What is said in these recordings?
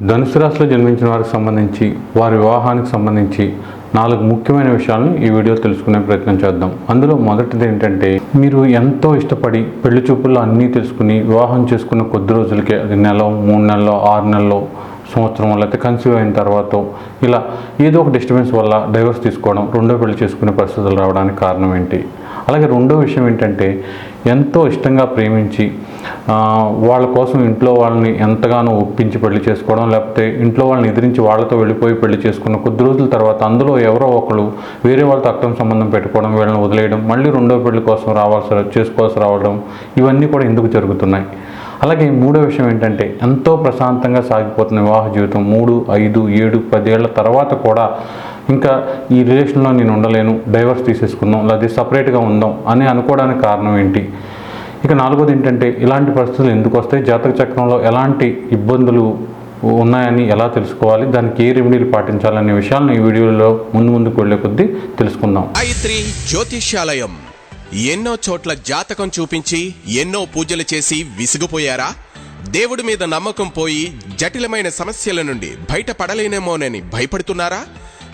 ధనుసు రాశిలో జన్మించిన వారికి సంబంధించి వారి వివాహానికి సంబంధించి నాలుగు ముఖ్యమైన విషయాలను ఈ వీడియో తెలుసుకునే ప్రయత్నం చేద్దాం. అందులో మొదటిది ఏంటంటే మీరు ఎంతో ఇష్టపడి పెళ్ళి చూపుల్లో అన్నీ తెలుసుకుని వివాహం చేసుకున్న కొద్ది రోజులకే అది నెల మూడు నెలలో ఆరు నెలలో సంవత్సరం లేకపోతే కన్సీవ్ అయిన తర్వాత ఇలా ఏదో ఒక డిస్టర్బెన్స్ వల్ల డైవర్స్ తీసుకోవడం రెండో పెళ్ళి చేసుకునే పరిస్థితులు రావడానికి కారణం ఏంటి? అలాగే రెండో విషయం ఏంటంటే ఎంతో ఇష్టంగా ప్రేమించి వాళ్ళ కోసం ఇంట్లో వాళ్ళని ఎంతగానో ఒప్పించి పెళ్ళి చేసుకోవడం లేకపోతే ఇంట్లో వాళ్ళని ఎదిరించి వాళ్ళతో వెళ్ళిపోయి పెళ్ళి చేసుకున్న కొద్ది రోజుల తర్వాత అందులో ఎవరో ఒకరు వేరే వాళ్ళతో అక్రమ సంబంధం పెట్టుకోవడం వీళ్ళని వదిలేయడం మళ్ళీ రెండో పెళ్ళి కోసం రావాల్సి చేసుకోవాల్సి రావడం ఇవన్నీ కూడా ఎందుకు జరుగుతున్నాయి? అలాగే మూడో విషయం ఏంటంటే ఎంతో ప్రశాంతంగా సాగిపోతున్న వివాహ జీవితం మూడు ఐదు ఏడు పదేళ్ళ తర్వాత కూడా ఇంకా ఈ రిలేషన్లో నేను ఉండలేను డైవర్స్ తీసేసుకుందాం లేదా సపరేట్గా ఉందాం అని అనుకోవడానికి కారణం ఏంటి? ఇక నాలుగోది ఏంటంటే ఇలాంటి పరిస్థితులు ఎందుకు వస్తాయి? జాతక చక్రంలో ఎలాంటి ఇబ్బందులు ఉన్నాయని ఎలా తెలుసుకోవాలి? దానికి ఏ రెమెడీలు పాటించాలనే విషయాలను ఈ వీడియోలో ముందు ముందుకు వెళ్ళే కొద్దీ తెలుసుకుందాం. గాయత్రి జ్యోతిష్యాలయం. ఎన్నో చోట్ల జాతకం చూపించి ఎన్నో పూజలు చేసి విసిగిపోయారా? దేవుడి మీద నమ్మకం పోయి జటిలమైన సమస్యల నుండి బయటపడలేనేమోనని భయపడుతున్నారా?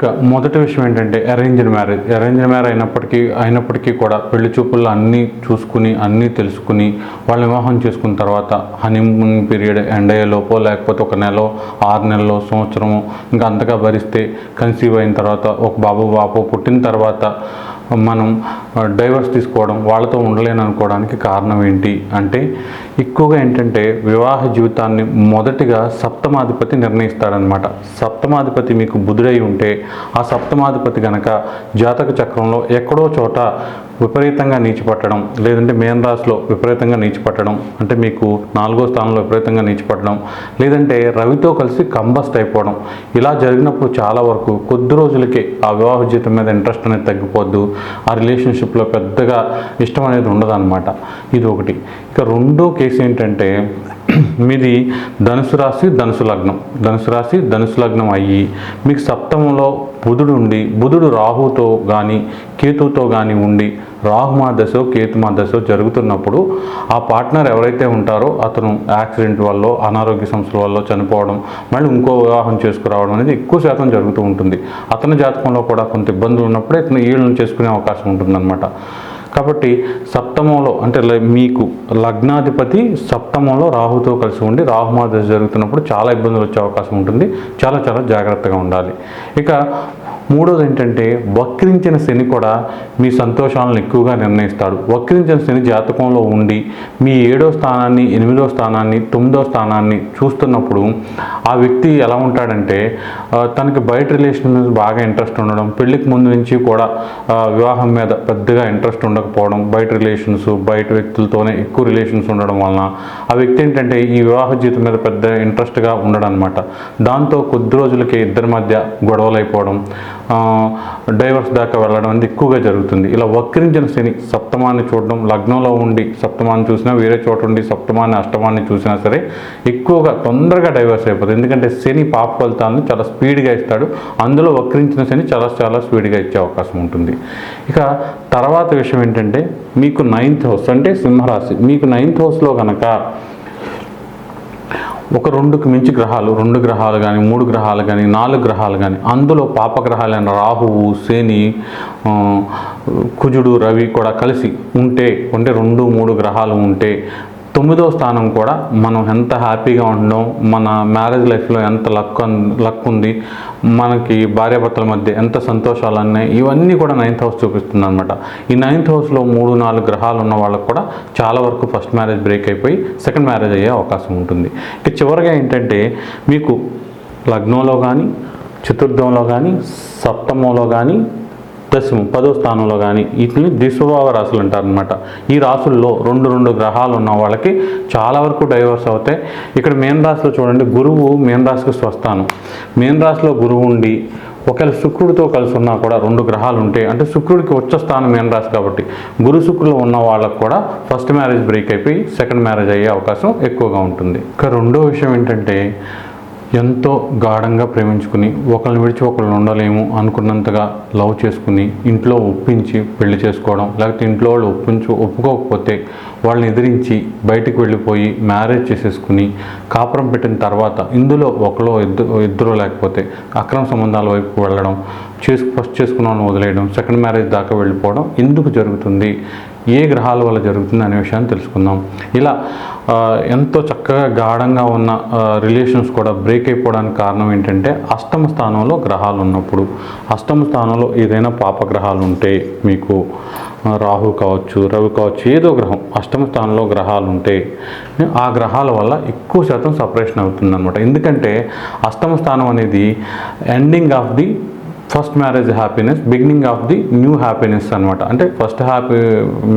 ఇక మొదటి విషయం ఏంటంటే అరేంజ్డ్ మ్యారేజ్ అరేంజ్డ్ మ్యారేజ్ అయినప్పటికీ అయినప్పటికీ కూడా పెళ్ళి చూపుల్లో అన్నీ చూసుకుని అన్నీ తెలుసుకుని వాళ్ళ వివాహం చేసుకున్న తర్వాత హనీమూన్ పీరియడ్ ఎండ్ అయ్యే లోపో లేకపోతే ఒక నెల ఆరు నెలలో సంవత్సరము ఇంకా అంతగా భరిస్తే కన్సీవ్ అయిన తర్వాత ఒక బాబు బాబు పుట్టిన తర్వాత మనం డైవర్స్ తీసుకోవడం వాళ్ళతో ఉండలేను అనుకోవడానికి కారణం ఏంటి అంటే ఎక్కువగా ఏంటంటే వివాహ జీవితాన్ని మొదటిగా సప్తమాధిపతి నిర్ణయిస్తాడనమాట సప్తమాధిపతి మీకు బుధుడై ఉంటే ఆ సప్తమాధిపతి గనక జాతక చక్రంలో ఎక్కడో చోట విపరీతంగా నీచిపట్టడం లేదంటే మేన్ రాశిలో విపరీతంగా నీచిపట్టడం అంటే మీకు నాలుగో స్థానంలో విపరీతంగా నీచిపట్టడం లేదంటే రవితో కలిసి కంబస్ట్ అయిపోవడం ఇలా జరిగినప్పుడు చాలా వరకు కొద్ది రోజులకే ఆ వివాహ జీవితం మీద ఇంట్రెస్ట్ అనేది తగ్గిపోద్దు ఆ రిలేషన్షిప్లో పెద్దగా ఇష్టం అనేది ఉండదన్నమాట. ఇది ఒకటి. ఇక రెండో కేసు ఏంటంటే మీది ధనుసు రాశి ధనుసు లగ్నం. ధనుసు రాశి ధనుసు లగ్నం అయ్యి మీకు సప్తమంలో బుధుడు ఉండి బుధుడు రాహుతో కానీ కేతుతో కానీ ఉండి రాహు మా దశో కేతు మా దశో జరుగుతున్నప్పుడు ఆ పార్ట్నర్ ఎవరైతే ఉంటారో అతను యాక్సిడెంట్ వల్ల అనారోగ్య సమస్యల వల్ల చనిపోవడం మళ్ళీ ఇంకో వివాహం చేసుకురావడం అనేది ఎక్కువ శాతం జరుగుతూ ఉంటుంది. అతని జాతకంలో కూడా కొంత ఇబ్బందులు ఉన్నప్పుడే ఇతను ఈళ్ళను చేసుకునే అవకాశం ఉంటుందన్నమాట. కాబట్టి సప్తమంలో అంటే మీకు లగ్నాధిపతి సప్తమంలో రాహుతో కలిసి ఉండి రాహుమా దశ జరుగుతున్నప్పుడు చాలా ఇబ్బందులు వచ్చే అవకాశం ఉంటుంది. చాలా చాలా జాగ్రత్తగా ఉండాలి. ఇక మూడోది ఏంటంటే వక్రించిన శని కూడా మీ సంతోషాలను ఎక్కువగా నిర్ణయిస్తాడు. వక్రించిన శని జాతకంలో ఉండి మీ ఏడో స్థానాన్ని ఎనిమిదో స్థానాన్ని తొమ్మిదో స్థానాన్ని చూస్తున్నప్పుడు ఆ వ్యక్తి ఎలా ఉంటాడంటే తనకి బయట రిలేషన్ మీద బాగా ఇంట్రెస్ట్ ఉండడం పెళ్ళికి ముందు నుంచి కూడా వివాహం మీద పెద్దగా ఇంట్రెస్ట్ ఉండకపోవడం బయట రిలేషన్స్ బయట వ్యక్తులతోనే ఎక్కువ రిలేషన్స్ ఉండడం వలన ఆ వ్యక్తి ఏంటంటే ఈ వివాహ జీవితం మీద పెద్ద ఇంట్రెస్ట్గా ఉండడం అనమాట దాంతో కొద్ది రోజులకే ఇద్దరి మధ్య గొడవలు అయిపోవడం డైవర్స్ దాకా వెళ్ళడం అనేది ఎక్కువగా జరుగుతుంది. ఇలా వక్రించిన శని సప్తమాన్ని చూడడం లగ్నంలో ఉండి సప్తమాన్ని చూసినా వేరే చోట ఉండి సప్తమాన్ని అష్టమాన్ని చూసినా సరే ఎక్కువగా తొందరగా డైవర్స్ అయిపోతుంది. ఎందుకంటే శని పాప ఫలితాలను చాలా స్పీడ్గా ఇస్తాడు. అందులో వక్రించిన శని చాలా చాలా స్పీడ్గా ఇచ్చే అవకాశం ఉంటుంది. ఇక తర్వాత విషయం ఏంటంటే మీకు నైన్త్ హౌస్ అంటే సింహరాశి. మీకు నైన్త్ హౌస్లో కనుక ఒక రెండుకు మించి గ్రహాలు రెండు గ్రహాలు కానీ మూడు గ్రహాలు కానీ నాలుగు గ్రహాలు కానీ అందులో పాపగ్రహాలైన రాహువు శని కుజుడు రవి కూడా కలిసి ఉంటే అంటే రెండు మూడు గ్రహాలు ఉంటే తొమ్మిదో స్థానం కూడా మనం ఎంత హ్యాపీగా ఉండడం మన మ్యారేజ్ లైఫ్లో ఎంత లక్ లక్ ఉంది మనకి భార్యాభర్తల మధ్య ఎంత సంతోషాలు అన్నాయి ఇవన్నీ కూడా నైన్త్ హౌస్ చూపిస్తుంది అనమాట ఈ నైన్త్ హౌస్లో మూడు నాలుగు గ్రహాలు ఉన్న వాళ్ళకు కూడా చాలా వరకు ఫస్ట్ మ్యారేజ్ బ్రేక్ అయిపోయి సెకండ్ మ్యారేజ్ అయ్యే అవకాశం ఉంటుంది. ఇక చివరిగా ఏంటంటే మీకు లగ్నంలో కానీ చతుర్థంలో కానీ సప్తమంలో కానీ ప్లస్ పదో స్థానంలో కానీ వీటిని దిశభావ రాశులు అంటారనమాట ఈ రాసుల్లో రెండు రెండు గ్రహాలు ఉన్న వాళ్ళకి చాలా వరకు డైవర్స్ అవుతాయి. ఇక్కడ మేన్ రాశిలో చూడండి గురువు మేన్ రాశికి స్వస్థానం. మేన్ రాశిలో గురువు ఉండి ఒకవేళ శుక్రుడితో కలిసి ఉన్నా కూడా రెండు గ్రహాలు ఉంటే అంటే శుక్రుడికి వచ్చే స్థానం మేన్ రాశి కాబట్టి గురు శుక్రులు ఉన్న వాళ్ళకు కూడా ఫస్ట్ మ్యారేజ్ బ్రేక్ అయిపోయి సెకండ్ మ్యారేజ్ అయ్యే అవకాశం ఎక్కువగా ఉంటుంది. ఇక రెండో విషయం ఏంటంటే ఎంతో గాఢంగా ప్రేమించుకుని ఒకరిని విడిచి ఒకళ్ళు ఉండలేము అనుకున్నంతగా లవ్ చేసుకుని ఇంట్లో ఒప్పించి పెళ్ళి చేసుకోవడం లేకపోతే ఇంట్లో వాళ్ళు ఒప్పించు ఒప్పుకోకపోతే వాళ్ళని ఎదిరించి బయటికి వెళ్ళిపోయి మ్యారేజ్ చేసేసుకుని కాపురం పెట్టిన తర్వాత ఇందులో ఒకలో ఇద్దరు ఇద్దరు లేకపోతే అక్రమ సంబంధాల వైపు వెళ్ళడం చేసు ఫస్ట్ చేసుకున్న వదిలేయడం సెకండ్ మ్యారేజ్ దాకా వెళ్ళిపోవడం ఎందుకు జరుగుతుంది? ఏ గ్రహాల వల్ల జరుగుతుంది అనే విషయాన్ని తెలుసుకుందాం. ఇలా ఎంతో చక్కగా గాఢంగా ఉన్న రిలేషన్స్ కూడా బ్రేక్ అయిపోవడానికి కారణం ఏంటంటే అష్టమ స్థానంలో గ్రహాలు ఉన్నప్పుడు. అష్టమ స్థానంలో ఏదైనా పాపగ్రహాలు ఉంటే మీకు రాహు కావచ్చు రవి కావచ్చు ఏదో గ్రహం అష్టమ స్థానంలో గ్రహాలు ఉంటే ఆ గ్రహాల వల్ల ఎక్కువ శాతం సపరేషన్ అవుతుంది అనమాట ఎందుకంటే అష్టమ స్థానం అనేది ending of the first marriage happiness beginning of the new happiness అనమాట అంటే ఫస్ట్ హ్యాపీ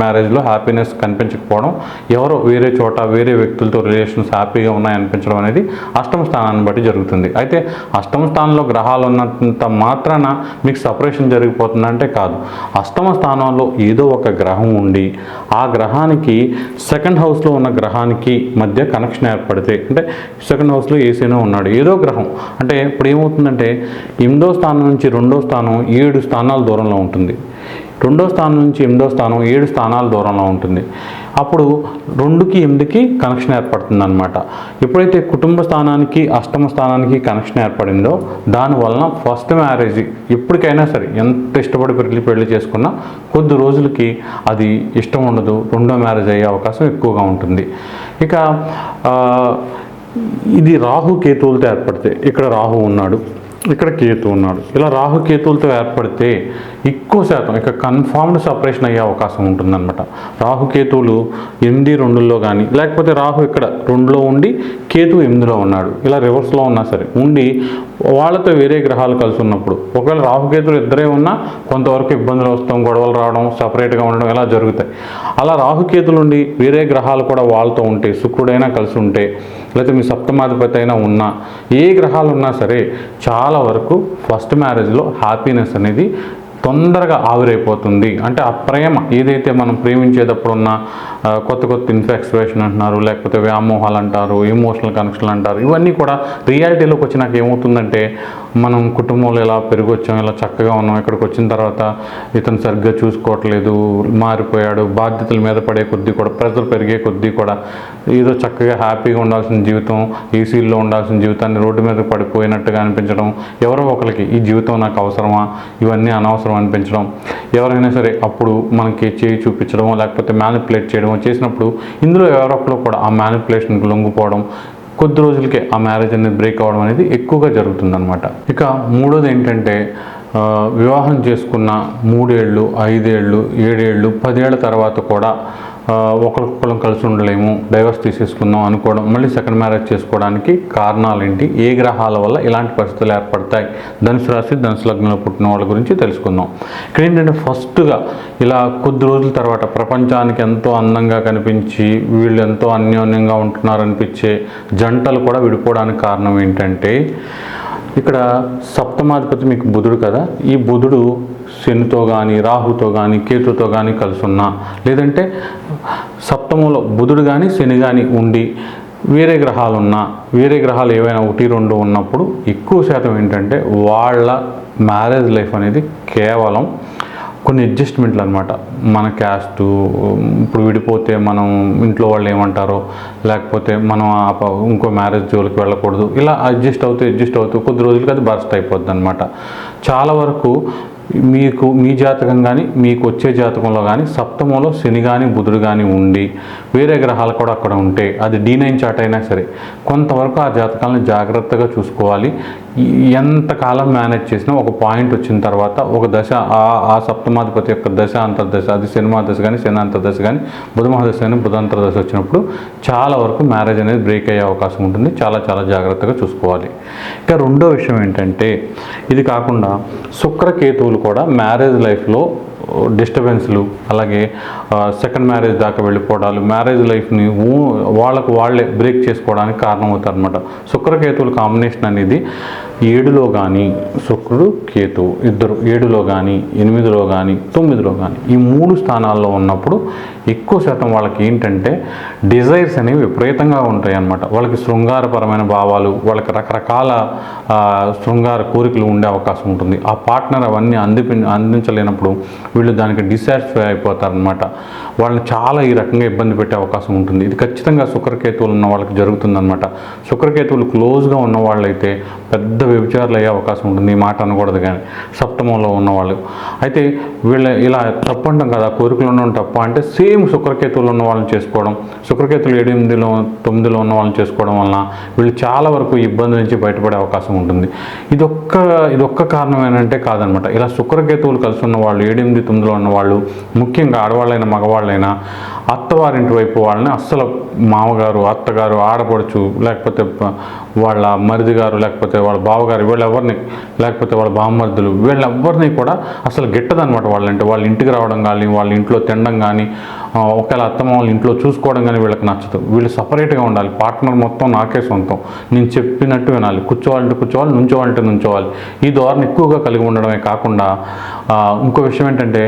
మ్యారేజ్లో హ్యాపీనెస్ కనిపించకపోవడం ఎవరో వేరే చోట వేరే వ్యక్తులతో రిలేషన్స్ హ్యాపీగా ఉన్నాయనిపించడం అనేది అష్టమ స్థానాన్ని బట్టి జరుగుతుంది. అయితే అష్టమ స్థానంలో గ్రహాలు ఉన్నంత మాత్రాన మీకు సపరేషన్ జరిగిపోతుందంటే కాదు. అష్టమ స్థానంలో ఏదో ఒక గ్రహం ఉండి ఆ గ్రహానికి సెకండ్ హౌస్లో ఉన్న గ్రహానికి మధ్య కనెక్షన్ ఏర్పడితే అంటే సెకండ్ హౌస్లో ఏసీనో ఉన్నాడు ఏదో గ్రహం. అంటే ఇప్పుడు ఏమవుతుందంటే ఎనిమిదో స్థానం నుంచి రెండో స్థానం ఏడు స్థానాల దూరంలో ఉంటుంది. రెండో స్థానం నుంచి ఎనిమిదో స్థానం ఏడు స్థానాల దూరంలో ఉంటుంది. అప్పుడు రెండుకి ఎనిమిదికి కనెక్షన్ ఏర్పడుతుంది అనమాట ఎప్పుడైతే కుటుంబ స్థానానికి అష్టమ స్థానానికి కనెక్షన్ ఏర్పడిందో దానివలన ఫస్ట్ మ్యారేజ్ ఎప్పటికైనా సరే ఎంత ఇష్టపడి పెళ్ళి పెళ్ళి చేసుకున్నా కొద్ది రోజులకి అది ఇష్టం ఉండదు రెండో మ్యారేజ్ అయ్యే అవకాశం ఎక్కువగా ఉంటుంది. ఇక ఇది రాహు కేతువులతో ఏర్పడితే ఇక్కడ రాహు ఉన్నాడు. ఇక్కడ కేతు ఉన్నాడు. ఇలా రాహు కేతువులతో ఏర్పడితే ఎక్కువ శాతం ఇక కన్ఫామ్డ్ సపరేషన్ అయ్యే అవకాశం ఉంటుందన్నమాట. రాహు కేతువులు ఎనిమిది రెండులో కానీ లేకపోతే రాహు ఇక్కడ రెండులో ఉండి కేతు ఎనిమిదిలో ఉన్నాడు. ఇలా రివర్స్లో ఉన్నా సరే ఉండి వాళ్ళతో వేరే గ్రహాలు కలిసి ఉన్నప్పుడు ఒకవేళ రాహుకేతులు ఇద్దరే ఉన్నా కొంతవరకు ఇబ్బందులు వస్తాం గొడవలు రావడం సపరేట్గా ఉండడం ఇలా జరుగుతాయి. అలా రాహుకేతులు ఉండి వేరే గ్రహాలు కూడా వాళ్ళతో ఉంటే శుక్రుడైనా కలిసి ఉంటే లేకపోతే మీ సప్తమాధిపతి అయినా ఉన్నా ఏ గ్రహాలు ఉన్నా సరే చాలా వరకు ఫస్ట్ మ్యారేజ్లో హ్యాపీనెస్ అనేది తొందరగా ఆవిరైపోతుంది. అంటే ఆ ప్రేమ ఏదైతే మనం ప్రేమించేటప్పుడు ఉన్న కొత్త కొత్త ఇన్ఫెక్స్వేషన్ అంటున్నారు లేకపోతే వ్యామోహాలు అంటారు ఎమోషనల్ కనెక్షన్లు అంటారు. ఇవన్నీ కూడా రియాలిటీలోకి వచ్చినాక ఏమవుతుందంటే మనం కుటుంబంలో ఇలా పెరిగొచ్చాం ఇలా చక్కగా ఉన్నాం ఇక్కడికి వచ్చిన తర్వాత ఇతను సరిగ్గా చూసుకోవట్లేదు మారిపోయాడు బాధ్యతల మీద పడే కొద్దీ కూడా ప్రెజర్ పెరిగే కొద్దీ కూడా ఏదో చక్కగా హ్యాపీగా ఉండాల్సిన జీవితం ఏసీల్లో ఉండాల్సిన జీవితాన్ని రోడ్డు మీద పడిపోయినట్టుగా అనిపించడం ఎవరో ఒకరికి ఈ జీవితం నాకు అవసరమా ఇవన్నీ అనవసరం అనిపించడం ఎవరైనా సరే అప్పుడు మనకి చేయి చూపించడం లేకపోతే మ్యానిపులేట్ చేయడం చేసినప్పుడు ఇందులో ఎవరో కూడా ఆ మ్యానిపులేషన్కి లొంగిపోవడం కొద్ది రోజులకే ఆ మ్యారేజ్ అనేది బ్రేక్ అవ్వడం అనేది ఎక్కువగా జరుగుతుందనమాట ఇక మూడోది ఏంటంటే వివాహం చేసుకున్న మూడేళ్ళు ఐదేళ్ళు ఏడేళ్ళు పదేళ్ళ తర్వాత కూడా ఆ, ఒకరికొకరం కలిసి ఉండలేము డైవర్స్ తీసేసుకుందాం అనుకోవడం మళ్ళీ సెకండ్ మ్యారేజ్ చేసుకోవడానికి కారణాలు ఏంటి ఏ గ్రహాల వల్ల ఇలాంటి పరిస్థితులు ఏర్పడతాయి ధనుసు రాశి ధనుసు లగ్నంలో పుట్టిన వాళ్ళ గురించి తెలుసుకుందాం. ఇక్కడ ఏంటంటే ఫస్ట్గా ఇలా కొద్ది రోజుల తర్వాత ప్రపంచానికి ఎంతో అందంగా కనిపించి వీళ్ళు ఎంతో అన్యోన్యంగా ఉంటున్నారనిపించే జంటలు కూడా విడిపోవడానికి కారణం ఏంటంటే ఇక్కడ సప్తమాధిపతి మీకు బుధుడు కదా ఈ బుధుడు శనితో కానీ రాహుతో కానీ కేతుతో కానీ కలిసి ఉన్నా లేదంటే సప్తమంలో బుధుడు కానీ శని కానీ ఉండి వేరే గ్రహాలు ఉన్నా వేరే గ్రహాలు ఏవైనా ఒకటి రెండు ఉన్నప్పుడు ఎక్కువ శాతం ఏంటంటే వాళ్ళ మ్యారేజ్ లైఫ్ అనేది కేవలం కొన్ని అడ్జస్ట్మెంట్లు అనమాట మన క్యాస్ట్ ఇప్పుడు విడిపోతే మనం ఇంట్లో వాళ్ళు ఏమంటారో లేకపోతే మనం ఆ ప- ఇంకో మ్యారేజ్ జోలికి వెళ్ళకూడదు ఇలా అడ్జస్ట్ అవుతూ అడ్జస్ట్ అవుతూ కొద్ది రోజులకి అది బర్స్ట్ అయిపోద్ది అనమాట చాలా వరకు మీకు మీ జాతకం కానీ మీకు వచ్చే జాతకంలో కానీ సప్తమంలో శని కానీ బుధుడు కానీ ఉండి వేరే గ్రహాలు కూడా అక్కడ ఉంటే అది డీ నైన్ చాట్ అయినా సరే కొంతవరకు ఆ జాతకాలను జాగ్రత్తగా చూసుకోవాలి. ఎంతకాలం మేనేజ్ చేసినా ఒక పాయింట్ వచ్చిన తర్వాత ఒక దశ ఆ ఆ సప్తమాధిపతి యొక్క దశ అంతర్దశ అది సినిమా దశ కానీ శని అంతర్దశ కానీ బుధమహాదశ కానీ బుధ దశ వచ్చినప్పుడు చాలా వరకు మ్యారేజ్ అనేది బ్రేక్ అయ్యే అవకాశం ఉంటుంది. చాలా చాలా జాగ్రత్తగా చూసుకోవాలి. ఇక రెండో విషయం ఏంటంటే ఇది కాకుండా శుక్రకేతువులు కూడా మ్యారేజ్ లైఫ్లో డిస్టర్బెన్స్లు అలాగే సెకండ్ మ్యారేజ్ దాకా వెళ్ళిపోవడాలు మ్యారేజ్ లైఫ్ని వాళ్ళకు వాళ్ళే బ్రేక్ చేసుకోవడానికి కారణమవుతారు అనమాట శుక్రకేతువుల కాంబినేషన్ అనేది ఏడులో కానీ శుక్రుడు కేతువు ఇద్దరు. ఏడులో కానీ ఎనిమిదిలో కానీ తొమ్మిదిలో కానీ ఈ మూడు స్థానాల్లో ఉన్నప్పుడు ఎక్కువ శాతం వాళ్ళకి ఏంటంటే డిజైర్స్ అనేవి విపరీతంగా ఉంటాయి అన్నమాట వాళ్ళకి శృంగారపరమైన భావాలు వాళ్ళకి రకరకాల శృంగార కోరికలు ఉండే అవకాశం ఉంటుంది. ఆ పార్ట్నర్ అవన్నీ అందిపి అందించలేనప్పుడు వీళ్ళు దానికి డిసాటిస్ఫై అయిపోతారనమాట వాళ్ళని చాలా ఈ రకంగా ఇబ్బంది పెట్టే అవకాశం ఉంటుంది. ఇది ఖచ్చితంగా శుక్రకేతువులు ఉన్న వాళ్ళకి జరుగుతుందనమాట శుక్రకేతువులు క్లోజ్గా ఉన్న వాళ్ళైతే పెద్ద వ్యభిచారులు అయ్యే అవకాశం ఉంటుంది. ఈ మాట అనకూడదు కానీ సప్తమంలో ఉన్నవాళ్ళు అయితే వీళ్ళ ఇలా తప్పు అంటాం కదా కోరికలు ఉండడం తప్ప అంటే సేమ్ శుక్రకేతువులు ఉన్న వాళ్ళని చేసుకోవడం శుక్రకేతులు ఎనిమిదిలో తొమ్మిదిలో ఉన్న వాళ్ళని చేసుకోవడం వలన వీళ్ళు చాలా వరకు ఇబ్బంది నుంచి బయటపడే అవకాశం ఉంటుంది. ఇదొక్క ఇదొక్క కారణం ఏంటంటే కాదనమాట ఇలా శుక్రకేతువులు కలిసి ఉన్న వాళ్ళు ఏడెనిమిది తొమ్మిదిలో ఉన్న వాళ్ళు ముఖ్యంగా ఆడవాళ్ళైన మగవాళ్ళు వాళ్ళైనా అత్తవారింటి వైపు వాళ్ళని అస్సలు మామగారు అత్తగారు ఆడపడుచు లేకపోతే వాళ్ళ మరిది గారు లేకపోతే వాళ్ళ బావగారు వీళ్ళెవరిని లేకపోతే వాళ్ళ బామ్మర్దులు వీళ్ళెవ్వరిని కూడా అసలు గిట్టదనమాట వాళ్ళంటే వాళ్ళ ఇంటికి రావడం కానీ వాళ్ళ ఇంట్లో తినడం కానీ ఒకవేళ అత్తమ్మ వాళ్ళ ఇంట్లో చూసుకోవడం కానీ వీళ్ళకి నచ్చదు. వీళ్ళు సపరేట్గా ఉండాలి. పార్ట్నర్ మొత్తం నాకే సొంతం. నేను చెప్పినట్టు వినాలి. కూర్చోవాలంటే కూర్చోవాలి నుంచోవాలంటే నుంచోవాలి. ఈ ధోరణి ఎక్కువగా కలిగి ఉండడమే కాకుండా ఇంకో విషయం ఏంటంటే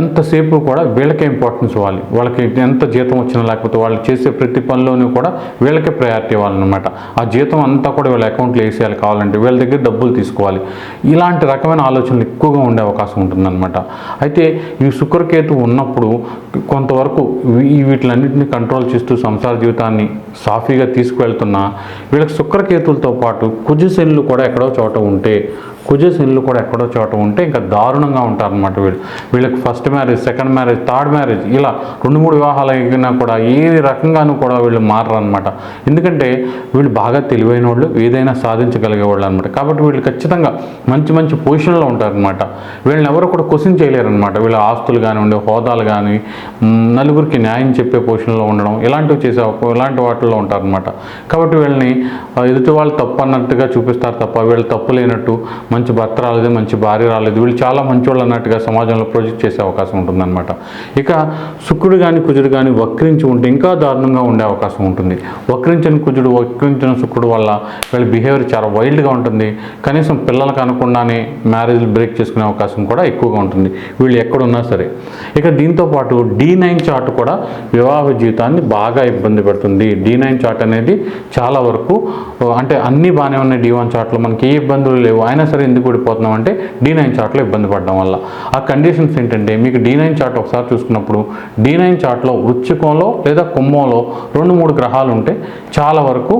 ఎంతసేపు కూడా వీళ్ళకే ఇంపార్టెన్స్ ఇవ్వాలి. వాళ్ళకి ఎంత జీతం వచ్చినా లేకపోతే వాళ్ళు చేసే ప్రతి పనిలోనూ కూడా వీళ్ళకే ప్రయారిటీ ఇవ్వాలన్నమాట. ఆ జీతం అంతా కూడా వీళ్ళ అకౌంట్లో వేసేయాలి కావాలంటే వీళ్ళ దగ్గర డబ్బులు తీసుకోవాలి. ఇలాంటి రకమైన ఆలోచనలు ఎక్కువగా ఉండే అవకాశం ఉంటుందన్నమాట. అయితే ఈ శుక్రకేతు ఉన్నప్పుడు కొంతవరకు వీటిలన్నింటినీ కంట్రోల్ చేస్తూ సంసార జీవితాన్ని సాఫీగా తీసుకువెళ్తున్నా వీళ్ళకి శుక్రకేతులతో పాటు కుజశనులు కూడా ఎక్కడో చోట ఉంటే కుజశనులు కూడా ఎక్కడో చోట ఉంటే ఇంకా దారుణంగా ఉంటారనమాట వీళ్ళు. వీళ్ళకి first marriage second marriage third marriage ఇలా రెండు మూడు వివాహాలు అయినా కూడా ఏ రకంగానూ కూడా వీళ్ళు మారరు అనమాట ఎందుకంటే వీళ్ళు బాగా తెలివైన వాళ్ళు ఏదైనా సాధించగలిగే వాళ్ళు అనమాట కాబట్టి వీళ్ళు ఖచ్చితంగా మంచి మంచి పొజిషన్లో ఉంటారనమాట వీళ్ళని ఎవరు కూడా క్వశ్చన్ చేయలేరు అనమాట వీళ్ళ ఆస్తులు కానివ్వండి హోదాలు కానీ నలుగురికి న్యాయం చెప్పే పొజిషన్లో ఉండడం ఇలాంటివి చేసే ఇలాంటి వాటిల్లో ఉంటారనమాట కాబట్టి వీళ్ళని ఎదుటి వాళ్ళు తప్పు అన్నట్టుగా చూపిస్తారు తప్ప వీళ్ళు తప్పు లేనట్టు మంచి భర్త రాలేదు మంచి భార్య రాలేదు. వీళ్ళు చాలా మంచోళ్ళు అన్నట్టుగా సమాజంలో ప్రొజెక్ట్ చేసే అవకాశం ఉంటుందన్నమాట. ఇక శుక్రుడు కానీ కుజుడు కానీ వక్రించి ఉంటే ఇంకా దారుణంగా ఉండే అవకాశం ఉంటుంది. వక్రించిన కుజుడు వక్రించిన శుక్రుడు వల్ల వీళ్ళ బిహేవియర్ చాలా వైల్డ్గా ఉంటుంది. కనీసం పిల్లలకు అనకుండానే మ్యారేజ్ బ్రేక్ చేసుకునే అవకాశం కూడా ఎక్కువగా ఉంటుంది. వీళ్ళు ఎక్కడున్నా సరే. ఇక దీంతో పాటు నైన్ చార్ట్ కూడా వివాహ జీవితాన్ని బాగా ఇబ్బంది పెడుతుంది. డీ నైన్ చార్ట్ అనేది చాలా వరకు అంటే అన్నీ బాగానే ఉన్నాయి డీ వన్ చార్ట్లో మనకి ఏ ఇబ్బందులు లేవు. అయినా సరే ఎందుకు ఓడిపోతున్నాం అంటే డీ నైన్ చార్ట్లో ఇబ్బంది పడడం వల్ల. ఆ కండిషన్స్ ఏంటంటే మీకు డీ నైన్ చార్ట్ ఒకసారి చూసుకున్నప్పుడు డీ నైన్ చార్ట్లో వృచ్చికంలో లేదా కుంభంలో రెండు మూడు గ్రహాలు ఉంటే చాలా వరకు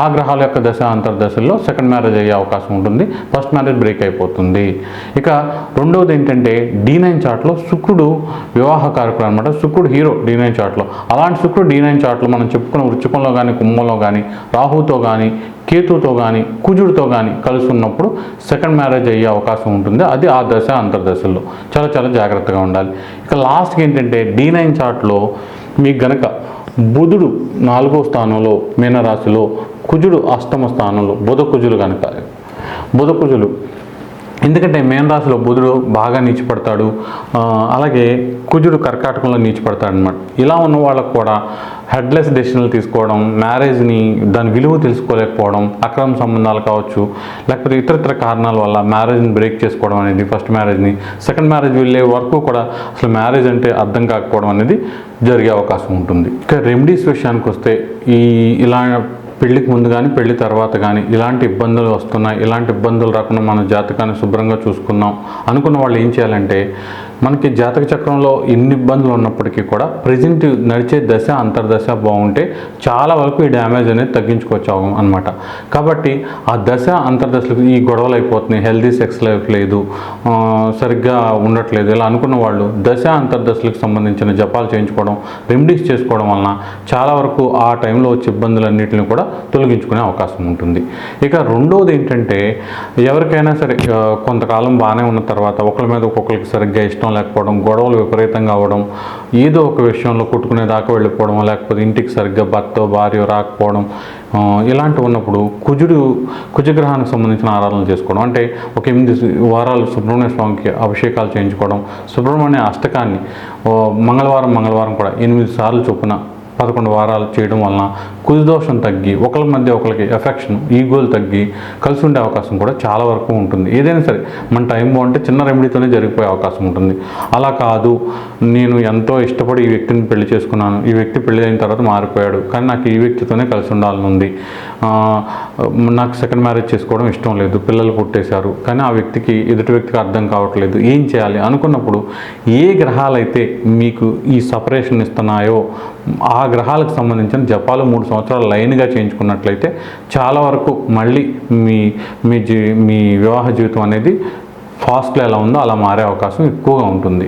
ఆ గ్రహాల యొక్క దశ అంతర్దశల్లో సెకండ్ మ్యారేజ్ అయ్యే అవకాశం ఉంటుంది. ఫస్ట్ మ్యారేజ్ బ్రేక్ అయిపోతుంది. ఇక రెండవది ఏంటంటే డీ నైన్ చార్ట్లో శుక్రుడు వివాహ కార్యక్రమం అనమాట శుక్రుడు హీరో డీ నైన్ చార్ట్లో అలాంటి శుక్రుడు డీ నైన్ చార్ట్లో మనం చెప్పుకున్న వృచ్చికంలో కానీ కుంభంలో కానీ రాహుతో కానీ కేతుతో కానీ కుజుడితో కానీ కలిసి ఉన్నప్పుడు సెకండ్ మ్యారేజ్ అయ్యే అవకాశం ఉంటుంది. అది ఆ దశ అంతర్దశల్లో. చాలా చాలా జాగ్రత్తగా ఉండాలి. ఇక లాస్ట్కి ఏంటంటే డీ నైన్ చార్ట్లో మీకు గనక బుధుడు నాలుగో స్థానంలో మీనరాశిలో కుజుడు అష్టమ స్థానంలో బుధ కుజులు కనుక. బుధ కుజులు. ఎందుకంటే మేన రాశిలో బుధుడు బాగా నీచిపడతాడు. అలాగే కుజుడు కర్కాటకంలో నీచిపడతాడు అనమాట ఇలా ఉన్న వాళ్ళకు కూడా హెడ్లెస్ డెసిషన్లు తీసుకోవడం మ్యారేజ్ని దాని విలువ తెలుసుకోలేకపోవడం అక్రమ సంబంధాలు కావచ్చు లేకపోతే ఇతరితర కారణాల వల్ల మ్యారేజ్ని బ్రేక్ చేసుకోవడం అనేది ఫస్ట్ మ్యారేజ్ని సెకండ్ మ్యారేజ్ వెళ్ళే వరకు కూడా అసలు మ్యారేజ్ అంటే అర్థం కాకపోవడం అనేది జరిగే అవకాశం ఉంటుంది. ఇక రెమెడీస్ విషయానికి వస్తే ఈ ఇలా పెళ్ళికి ముందు కానీ పెళ్ళి తర్వాత కానీ ఇలాంటి ఇబ్బందులు వస్తున్నాయి. ఇలాంటి ఇబ్బందులు రాకుండా మన జాతకాన్ని శుభ్రంగా చూసుకుందాం అనుకున్న వాళ్ళు ఏం చేయాలంటే మనకి జాతక చక్రంలో ఎన్ని ఇబ్బందులు ఉన్నప్పటికీ కూడా ప్రజెంట్ నడిచే దశ అంతర్దశ బాగుంటే చాలా వరకు ఈ డ్యామేజ్ అనేది తగ్గించుకోవచ్చు అనమాట కాబట్టి ఆ దశ అంతర్దశలకు ఈ గొడవలు అయిపోతున్నాయి. హెల్దీ సెక్స్ లైఫ్ లేదు. సరిగ్గా ఉండట్లేదు. ఇలా అనుకున్న వాళ్ళు దశ అంతర్దశలకు సంబంధించిన జపాలు చేయించుకోవడం రెమెడీస్ చేసుకోవడం వలన చాలా వరకు ఆ టైంలో వచ్చే ఇబ్బందులన్నింటిని కూడా తొలగించుకునే అవకాశం ఉంటుంది. ఇక రెండవది ఏంటంటే ఎవరికైనా సరే కొంతకాలం బాగానే ఉన్న తర్వాత ఒకరి మీద ఒక్కొక్కరికి సరిగ్గా ఇష్టం లేకపోవడం గొడవలు విపరీతంగా అవ్వడం ఏదో ఒక విషయంలో కొట్టుకునే దాకా వెళ్ళిపోవడం లేకపోతే ఇంటికి సరిగ్గా భర్త భార్య రాకపోవడం ఇలాంటి ఇలాంటివి ఉన్నప్పుడు కుజుడు కుజగ్రహానికి సంబంధించిన ఆరాధనలు చేసుకోవడం అంటే ఒక ఎనిమిది వారాలు సుబ్రహ్మణ్య స్వామికి అభిషేకాలు చేయించుకోవడం సుబ్రహ్మణ్య అష్టకాన్ని ఓ, మంగళవారం మంగళవారం కూడా ఎనిమిది సార్లు చొప్పున పదకొండు వారాలు చేయడం వలన కుదిదోషం తగ్గి ఒకరి మధ్య ఒకరికి ఎఫెక్షన్ ఈగోలు తగ్గి కలిసి ఉండే అవకాశం కూడా చాలా వరకు ఉంటుంది. ఏదైనా సరే మన టైం బాగుంటే చిన్న రెమెడీతోనే జరిగిపోయే అవకాశం ఉంటుంది. అలా కాదు నేను ఎంతో ఇష్టపడి ఈ వ్యక్తిని పెళ్ళి చేసుకున్నాను. ఈ వ్యక్తి పెళ్ళి అయిన తర్వాత మారిపోయాడు. కానీ నాకు ఈ వ్యక్తితోనే కలిసి ఉండాలని ఉంది. నాకు సెకండ్ మ్యారేజ్ చేసుకోవడం ఇష్టం లేదు. పిల్లలు పుట్టేశారు. కానీ ఆ వ్యక్తికి ఎదుటి వ్యక్తికి అర్థం కావట్లేదు. ఏం చేయాలి? అనుకున్నప్పుడు ఏ గ్రహాలైతే మీకు ఈ సపరేషన్ ఇస్తున్నాయో ఆ గ్రహాలకు సంబంధించిన జపాలు మూడు సంవత్సరాలు లైన్గా చేయించుకున్నట్లయితే చాలా వరకు మళ్ళీ మీ మీ జీ మీ వివాహ జీవితం అనేది ఫాస్ట్లో ఎలా ఉందో అలా మారే అవకాశం ఎక్కువగా ఉంటుంది.